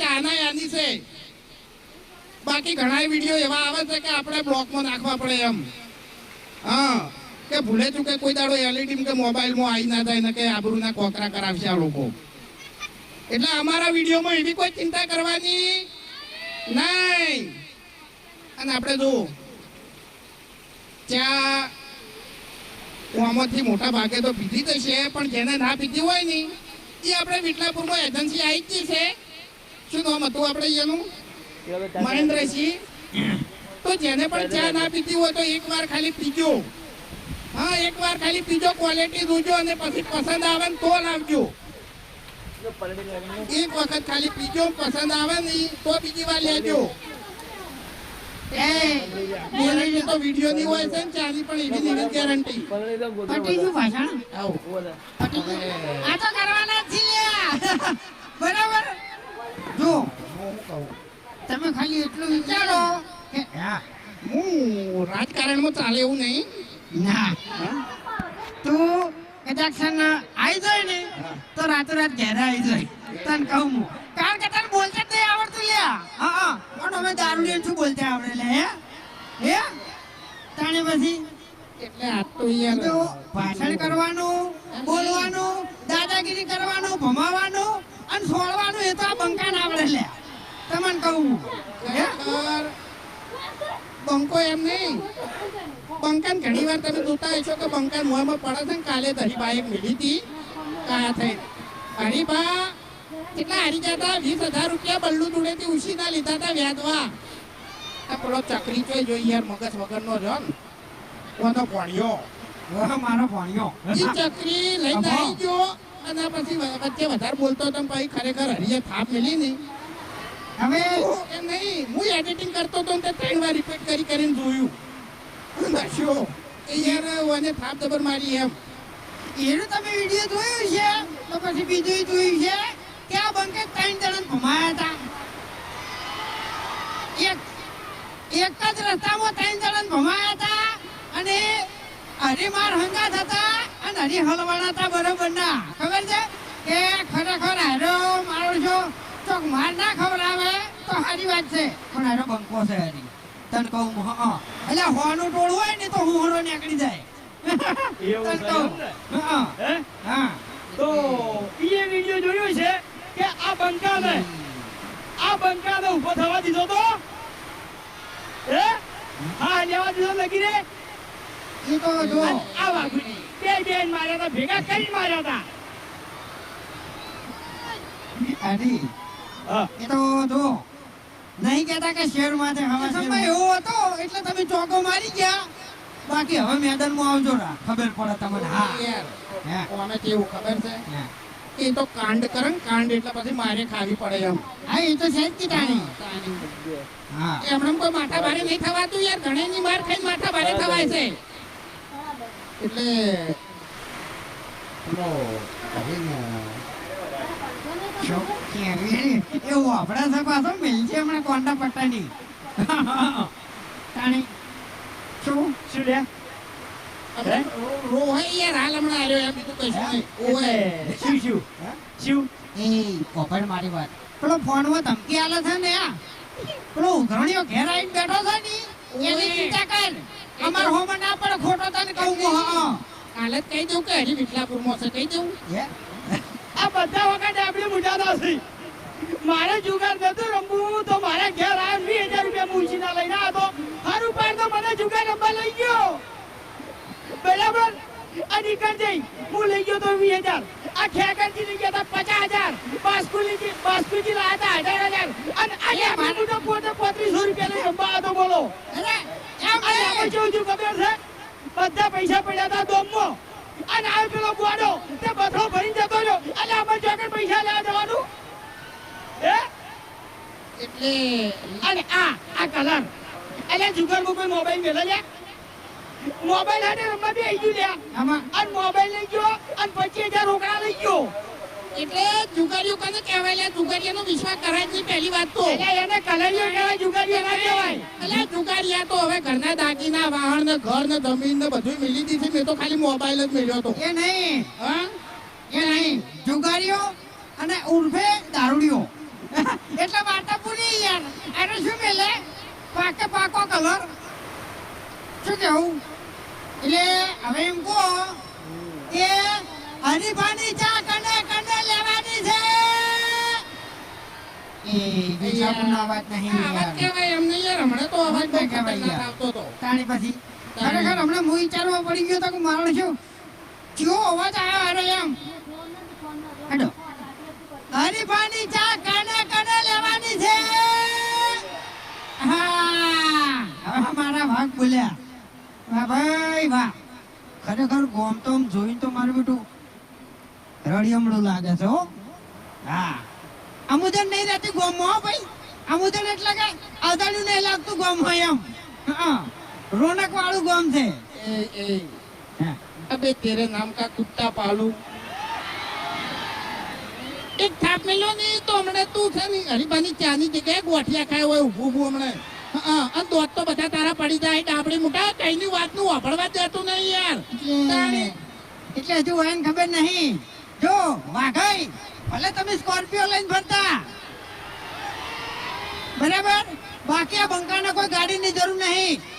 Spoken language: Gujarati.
ચાના યાની છે. બાકી ઘણા વીડિયો એવા આવે છે કે આપણે બ્લોકમાં નાખવા પડે એમ. હા, કે ભૂલે ચૂકે કોઈ દાડો એલઈડી કે મોબાઈલમાં આવી ના થાય ને કે આબરૂના કોકરા કરાવશે આ લોકો. એટલે અમારા વિડીયોમાં એવી કોઈ ચિંતા કરવાની નહીં. અને આપણે જો ચા આમાંથી મોટા ભાગે તો પીધી તો છે, પણ જેને ના પીધી હોય ને, એ આપણે વિટલાપુરમાં એજન્સી આવી જ છે. શું નામ હતું આપણે એનું? મહેન્દ્રસિંહ. તો જેને પણ ચા ના પીતી હોય તો એક વાર ખાલી પીજો. હા એક વાર ખાલી પીજો ક્વોલિટી જોજો અને પછી પસંદ આવે ને તો લાવજો. એક વખત ખાલી પીજો પસંદ આવે ને તો બીજી વાર લેજો. એ ગેરંટી તો વીડિયો ની હોય છે ને ચાની પણ એવી ને ગેરંટી પટી ગયું ભાષણ? આ તો કરવાના જ છીએ. બરાબર? તમે ખાલી એટલું વિચારો કે હા હું રાજકારણમાં ચાલે એવું નહીં. ના. તું કદાચ આવી જાય ને તો રાતોરાત ઘેરે આવી જાય. તને કહું હું. કારણ કે તને બોલતા જ નહીં આવડતું લ્યા. હા હા. પણ અમે દારૂ શું બોલતા આવડે લે હે? હે? તાણે પછી? એટલે આ તો અહીંયા તો ભાષણ કરવાનું બોલવાનું દાદાગીરી કરવાનું ભમાવાનું અને છોડવાનું એ તો આ બંકાને આવડે લે તમને કહું? બંકો એમ નહીં. બંકાન ઘણી વાર તમે જોતા હશો કે બંકાન મોંમાં પડે છે ને કાલે દહી એક મિલી હતી. કાયા થઈ. હરીબા કેટલા હારી જતા વીસ હજાર રૂપિયા બલ્લુ જોડેથી ઉછીના લીધા હતા વ્યાજવા. આ પેલો ચકરી છે જોઈ યાર મગજ વગરનો રહ્યો ને. કોનો ભણ્યો. મારો ભણ્યો. એ ચકરી લઈને આવી ગયો. અને પછી વચ્ચે વધારે બોલતો તો પછી ખરેખર હરીએ થાપ મેલી નહીં. હવે એમ નહીં, હું એડિટિંગ કરતો તો તે ત્રણ વાર રિપીટ કરી કરીને જોયું. નશ્યો એ યાર ઓને થાપ દબર મારી એમ. એનો તમે વીડિયો જોયું છે, તો પછી બીજું જોયું છે આ બંકે ત્રણ જણા ભમાયા હતા. એક એક જ રસ્તામાં ત્રણ જણા ભમાયા હતા, અને હરિમાર હંગાત હતા, અને હરિ હલવાના હતા બરોબર ના ખબર છે? કે ખરેખર હારો મારો છો. ચોક માર ના ખવડાવે તો સારી વાત છે. પણ હારો બંકો છે હરી. તને કહું હા એટલે હોનું ટોળું હોય ને તો હું હોરો નીકળી જાય. એવું કહું. હા હા. તો ઈએ વીડિયો જોયો છે કે આ બંકાને આ બંકાને ઊભો થવા દીધો તો? હે? હા લેવા દીધો લગી રે એ તો જો. આ વાઘુજી બે બેન માર્યા હતા ભેગા કરી માર્યા હતા. એ તો જો નહીં કહેતા કે શેર માથે હવા સમય એવો હતો એટલે તમે ચોકો મારી ગયા. બાકી હવે મેદાનમાં આવજો ના ખબર પડે તમને. હા. યાર કોને કેવું ખબર છે? એ તો કાંડ કરે કાંડ એટલે પછી મારે ખાવી પડે એમ. હા એ તો છે જ તાણી. હા. એમણે કોઈ માથા ભારે નહીં થવાતું યાર ઘણીની માર ખાઈ માથા ભારે થવાય છે. એટલે પેલો કહીને શું કેવી એવું છે પાછો મિલ હમણાં કોંડા પટ્ટાની તાણી શું? શું લે હવે હાલ હમણાં આવ્યો એમ બીજું કશું નહીં ઓય. શું શું? શું? એ કોપર મારી વાત. પેલો ફોનમાં ધમકી આલે છે ને આ. પેલો ઉઘરણીઓ ઘેર આવીને બેઠો છે ને એની. ચિંતા કર. અમાર હોમાં ના પડે ખોટો તને કહું હા કાલે જ કહી દઉં કે હરી વિઠલાપુરમાં છે કહી દઉં. આ બધા આપણે છે મારે જુગાર નતું રમવું તો મારા ઘેર આવ્યો વીસ હજાર રૂપિયા મૂછીના લઈને આવ્યો હારું પાડ તો મને જુગાર રમવા લઈ ગયો. બરાબર? અને કર જઈ. હું લઈ ગયો તો વીસ હજાર. આ ખેકરજી લઈ ગયા હતા પચાસ હજાર. બાસ્કુલીજી બાસ્કુજી લાયા હતા હજાર હજાર. અને અહીંયા મારું તો પોતે પોત્રીસો રૂપિયા લઈ રમવા તો બોલો. અરે એમ નહીં. કેવું થયું ખબર છે બધા પૈસા પડ્યા હતા ડોમમાં અને આ પેલો ગોડો તે બધો ભરી જતો રહ્યો. અને આમાં ચોકડ પૈસા લેવા જવાનું? હે? એટલે અને આ આ કલર. એટલે જુગર કોઈ મોબાઈલ મેલે લે મોબાઈલ હાટે રમવા બી આવી ગયું લે આમાં? અને મોબાઈલ લઈ ગયો અને પચીસ હજાર રોકડા લઈ ગયો. એટલે જુગારીઓ કને કહેવાય? લે જુગારીઓનો વિશ્વાસ કરાય છે પહેલી વાત તો. એટલે એને કલરીઓ કહેવાય જુગારીઓ ના કહેવાય. એટલે જુગારીયા તો હવે ઘરના દાગીના વાહન ને ઘર ને જમીન ને બધું મિલી દીધી મેં તો ખાલી મોબાઈલ જ મળ્યો તો એ નહીં. હા? એ નહીં. જુગારીઓ અને ઉર્ફે દારૂડીઓ. એટલે વાટા પૂરી યાર. એને શું મેલે? પાકે પાકો કલર. શું કેવું? એટલે હવે એમ કહો કે હરીફાની ચા બીજા પણ અવાજ નહીં અવાજ કહેવાય એમ નહીં યાર હમણાં તો અવાજ બહુ ખતરનાક આવતો હતો. તાણી પછી. ખરેખર હમણાં હું વિચારવા પડી ગયો તો કે મારો શું કયો અવાજ આવ્યો હારો એમ. હેડો. હરીફાની ચા કાને કાને લેવાની છે? હા હવે મારા ભાગ બોલ્યા. વાહ ભાઈ વાહ. ખરેખર ગોમ તો જોઈને તો મારું બેટું રળિયમડું લાગે છે હો. હા. અમુદન નહીં રહેતી ગોમ હો ભાઈ. અમુદન એટલે કે અદાણ્યું નહીં લાગતું ગોમ હોય એમ. રોનક વાળું ગોમ છે. અબે તેરે નામ કા કુત્તા પાલું. એક થાપ મેલો ને તો હમણાં તું છે ને હરીબાની ચાની જગ્યાએ ગોઠિયા ખાય હોય ઊભું ઊભું હમણાં. હા અને દોત તો બધા તારા પડી જાય ડાબડી મોટાની વાતનું વાપરવા જતું દેતું નહીં યાર. એટલે હજુ હોય ને ખબર નહીં. જો વાઘાઈ. ભલે તમે સ્કોર્પિયો લઈને ફરતા. બરાબર? બાકી આ બંકાને કોઈ ગાડીની જરૂર નહીં.